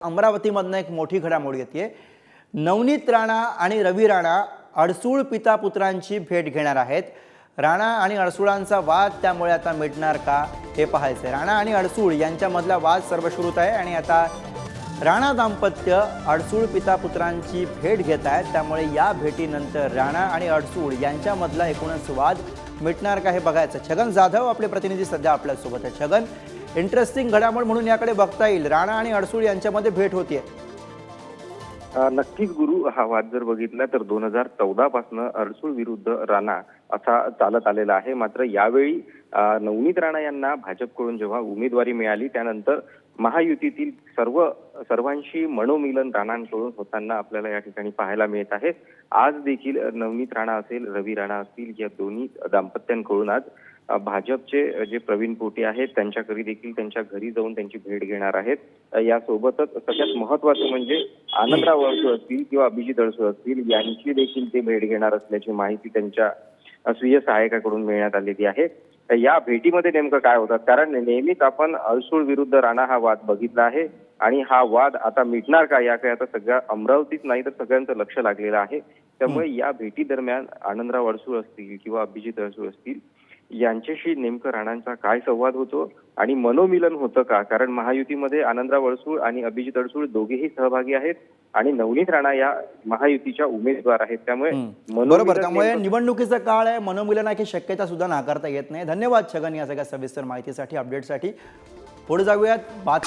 अमरावतीमधनं एक मोठी घडामोड येते नवनीत राणा आणि रवी राणा अडसूळ पिता पुत्रांची भेट घेणार आहेत. राणा आणि अडसुळांचा वाद त्यामुळे आता मिटणार का हे पाहायचं आहे राणा आणि अडसूळ यांच्यामधला वाद सर्वश्रुत आहे आणि आता राणा दाम्पत्य अडसूळ पिता पुत्रांची भेट घेत आहेत. त्यामुळे या भेटीनंतर राणा आणि अडसूळ यांच्यामधला एकूणच वाद मिटणार का हे बघायचं. छगन जाधव आपले प्रतिनिधी सध्या आपल्यासोबत आहे छगन इंटरेस्टिंग घडामोड म्हणून याकडे बघता येईल. राणा आणि अडसूळ यांच्यामध्ये भेट होतीये. नक्कीच गुरु हा वाद जर बघितला तर दोन हजार चौदा पासून अडसूळ विरुद्ध राणा असा चालत आलेला आहे. मात्र यावेळी नवनीत राणा यांना भाजपकडून जेव्हा उमेदवारी मिळाली त्यानंतर महायुतीतील सर्व सर्वांशी मनोमिलन राणांकडून होताना आपल्याला या ठिकाणी पाहायला मिळत आहे. आज देखील नवनीत राणा असेल रवी राणा असतील या दोन्ही दाम्पत्यांकडून आज भाजपचे जे प्रवीण पोटे आहेत त्यांच्याकडे देखील त्यांच्या घरी जाऊन त्यांची भेट घेणार आहेत. यासोबतच सगळ्यात महत्वाचं म्हणजे आनंदराव अडसूळ असतील किंवा अभिजित अडसूळ असतील यांची देखील ते भेट घेणार असल्याची माहिती त्यांच्या स्वीय सहायकाकडून मिळण्यात आलेली आहे. तर या भेटीमध्ये नेमकं काय होतं? कारण नेहमीच आपण अडसूळ विरुद्ध राणा हा वाद बघितला आहे. आणि हा वाद आता मिटणार का याकडे आता सगळ्या अमरावतीच नाही तर सगळ्यांचं लक्ष लागलेलं आहे. त्यामुळे या भेटी दरम्यान आनंदराव अडसूळ असतील किंवा अभिजित अडसूळ असतील यांच्याशी नेमकं राणांचा काय संवाद होतो आणि मनोमिलन होतं का? कारण महायुतीमध्ये आनंदराव अडसूळ आणि अभिजित अडसूळ दोघेही सहभागी आहेत आणि नवनीत राणा या महायुतीच्या उमेदवार आहेत. त्यामुळे बरोबर. त्यामुळे निवडणुकीचा काळ आहे. मनोमिलनाची शक्यता सुद्धा नाकारता येत नाही. धन्यवाद छगन या सगळ्या सविस्तर माहितीसाठी अपडेटसाठी पुढे जाऊयात. बात